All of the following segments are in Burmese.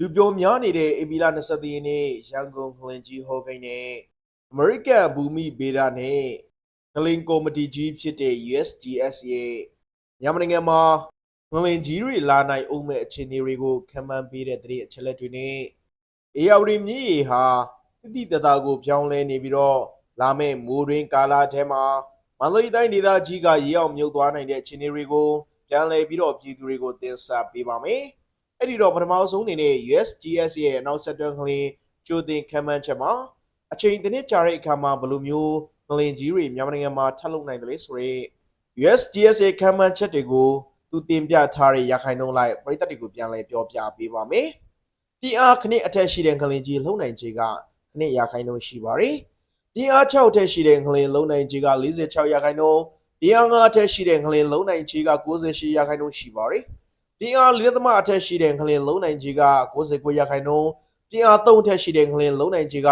လူပြောများနေတဲ့ဧပြီလ23ရက်နေ့ရန်ကုန်ခလင်ကြီးဟော်ဂိတ်နဲ့အမေရိကန်ဘူမိဗေဒနဲ့ကလင်ကော်မတီကြီးဖြစ်တဲ့ USGS ရဲ့မြန်မာနိုင်ငံမှာခလင်ကြီးတွေလာနိုင်အောင်မဲ့အခြေအနေတွေကိုခံမှန်းပေးတဲ့သတင်းအချက်အလက်တွေနဲ့အေယာဝတီမြစ်ရေဟာတိတိတသားကိုပြောင်းလဲနေပြီးတော့လာမယ့်မိုးတွင်ကာလထဲမှာမန္တလေးတိုင်းဒေသကြီးကရေအောင်မြုပ်သွားနိုင်တဲ့အခြေအနေတွေကိုပြန်လည်ပြီးတော့ပြည်သူတွေကိုတင်ဆက်ပေးပါမယ်။ အဲ့ဒီတော့ပထမဆုံးအနေနဲ့ USGS ရဲ့နောက်ဆက်တွဲကလေးကြိုတင်ခံမှန်းချက်မှာအချိန်တစ်နှစ်ကြာတဲ့အခါမှာဘယ်လိုမျိုးငလင်ကြီးတွေမြန်မာနိုင်ငံမှာထပ်လုပ်နိုင်တယ်လဲဆိုတော့ USGS ရဲ့ခံမှန်းချက်တွေကိုသူတင်ပြထားတဲ့ရခိုင်နှုန်းလိုက်ပြည်သက်တွေကိုပြန်လည်ပြောပြပေးပါမယ်။ပြည်အားခနစ်အထက်ရှိတဲ့ငလင်ကြီးလုံနိုင်ခြေကခနစ်ရခိုင်နှုန်းရှိပါတယ်။ပြည်အား6အထက်ရှိတဲ့ငလင်လုံနိုင်ခြေက46ရခိုင်နှုန်းပြည်အား9အထက်ရှိတဲ့ငလင်လုံနိုင်ခြေက98ရခိုင်နှုန်းရှိပါတယ်။ ပြင်းအား၄သမအထက်ရှိတဲ့ငလင်လုံးနိုင်ကြီးက69ရာခိုင်နှုန်းပြင်းအား3အထက်ရှိတဲ့ငလင်လုံးနိုင်ကြီးက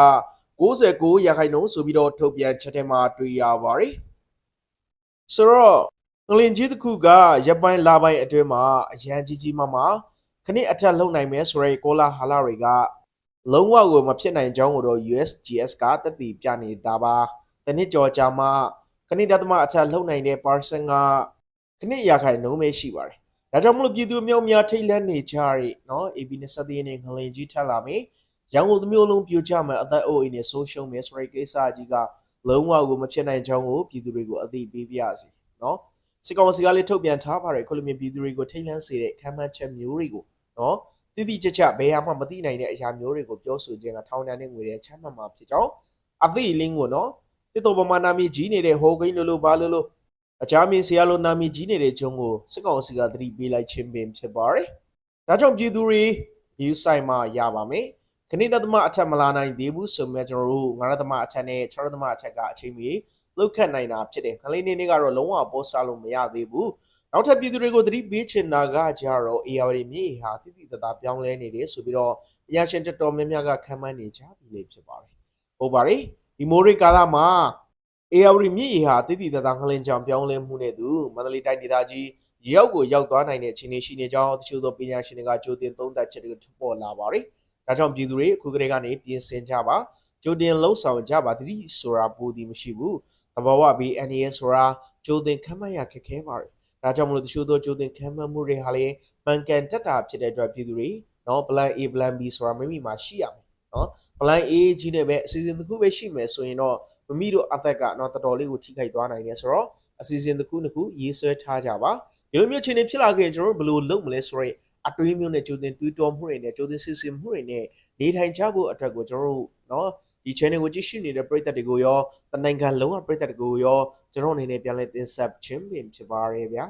69ရာခိုင်နှုန်းဆိုပြီးတော့ထုတ်ပြန်ချက်ထဲမှာတွေ့ရပါတယ်ဆိုတော့ငလင်ကြီးတစ်ခုကရပ်ပိုင်းလပိုင်းအတွင်းမှာအရန်ကြီးကြီးမားမားခဏအထက်လုံနိုင်မယ်ဆိုရဲကောလာဟာလာတွေကလုံးဝကိုမဖြစ်နိုင်ကြောင်းကိုတော့ USGS ကတက်တည်ပြနေတာပါတနစ်ကြော်ကြာမှခဏတသမအထက်လုံနိုင်တဲ့ person ကခဏရာခိုင်နှုန်းပဲရှိပါတယ် ဒါကြောင့်မလို့ပြည်သူအမျိုးများထိတ်လန့်နေကြရတဲ့နော် AB 23ရက်နေ့ငလင်ကြီးထက်လာမယ်ရန်ကုန်တစ်မျိုးလုံးပြိုကျမယ်အသက်အိုးအိမ်နဲ့ဆိုးရှုံးမယ်ဆိုတဲ့ကိစ္စကြီးကလုံးဝကိုမဖြစ်နိုင်ကြောင်းကိုပြည်သူတွေကိုအသိပေးပြရစီနော်စစ်ကောင်စီကလည်းထုတ်ပြန်ထားပါတယ်ခုလိုမျိုးပြည်သူတွေကိုထိတ်လန့်စေတဲ့ခံမှန်းချက်မျိုးတွေကိုနော်တိတိကျကျဘယ်ဟာမှမသိနိုင်တဲ့အရာမျိုးတွေကိုပြောဆိုခြင်းကထောင်ဒဏ်နဲ့ငွေတဲ့ချမှတ်မှာဖြစ်ကြောင်းအသိလင်းကိုနော်တစ်တော်ပမာနာမီကြီးနေတဲ့ဟိုကိန်းလိုလိုဘာလိုလို အကြမ်းမြင်စရာလိုနာမည်ကြီးနေတဲ့ဂျုံကိုစစ်ကောင်စီကသတိပေးလိုက်ခြင်းပင်ဖြစ်ပါတယ်။ဒါကြောင့်ပြည်သူတွေ view site မှာရပါမယ်။ခဏတသမအထက်မလာနိုင်သေးဘူးဆိုမှကျွန်တော်တို့9ရသမအထက်နဲ့6ရသမအထက်ကအချိန်မီလောက်ခတ်နိုင်တာဖြစ်တယ်။ခလေးနေနေကတော့လုံးဝပို့စားလို့မရသေးဘူး။နောက်ထပ်ပြည်သူတွေကိုသတိပေးချင်တာကကြတော့ AR မြေဟာတိတိတသားပြောင်းလဲနေတယ်ဆိုပြီးတော့အရာရှင်တော်တော်များများကခံမှန်းနေကြပြီလေဖြစ်ပါတယ်။ဟုတ်ပါတယ်။ဒီမိုးရိကာလမှာ AR မြစ်ရေဟာတိတိတသားငလင်ကြောင်ပြောင်းလဲမှုနဲ့သူမန္တလေးတိုင်းဒေသကြီးရောက်ကိုရောက်သွားနိုင်တဲ့အခြေအနေရှိနေကြောင်းတချို့သောပညာရှင်တွေကကြိုတင်သုံးသပ်ချက်တွေထွက်ပေါ်လာပါတယ်။ဒါကြောင့်ပြည်သူတွေအခုကတည်းကနေပြင်ဆင်ကြပါကြိုတင်လှုပ်ဆောင်ကြပါတတိဆိုတာပိုဒီမရှိဘူး။သဘောဝပြီး NAS ဆိုတာကြိုတင်ခန့်မှန်းရခက်ခဲပါတယ်။ဒါကြောင့်မလို့တချို့သောကြိုတင်ခန့်မှန်းမှုတွေဟာလည်းမှန်ကန်တက်တာဖြစ်တဲ့အတွက်ပြည်သူတွေနော် plan A plan B ဆိုတာမိမိမှာရှိရမယ်နော် plan A ကြီးနဲ့ပဲအစီအစဉ်တစ်ခုပဲရှိမယ်ဆိုရင်တော့ မိမိတို့အသက်ကနော်တော်တော်လေးကိုထိခိုက်သွားနိုင်တယ်ဆိုတော့အစီအစဉ်တစ်ခုတစ်ခုရေးဆွဲထားကြပါဒီလိုမျိုးအခြေအနေဖြစ်လာခဲ့ရင်ကျွန်တော်တို့ဘယ်လိုလုပ်မလဲဆိုတော့အတွင်းမျိုးနဲ့ကြိုတင်တွေးတောမှုတွေနဲ့ကြိုတင်စစ်ဆေးမှုတွေနဲ့နေထိုင်ကြဖို့အတွက်ကိုကျွန်တော်တို့နော်ဒီ channel ကိုကြည့်ရှုနေတဲ့ပရိသတ်တွေကိုရောတနိုင်ငံလုံးကပရိသတ်တွေကိုရောကျွန်တော်အနေနဲ့ပြန်လည်တင်ဆက်ခြင်းပင်ဖြစ်ပါရဲ့ဗျာ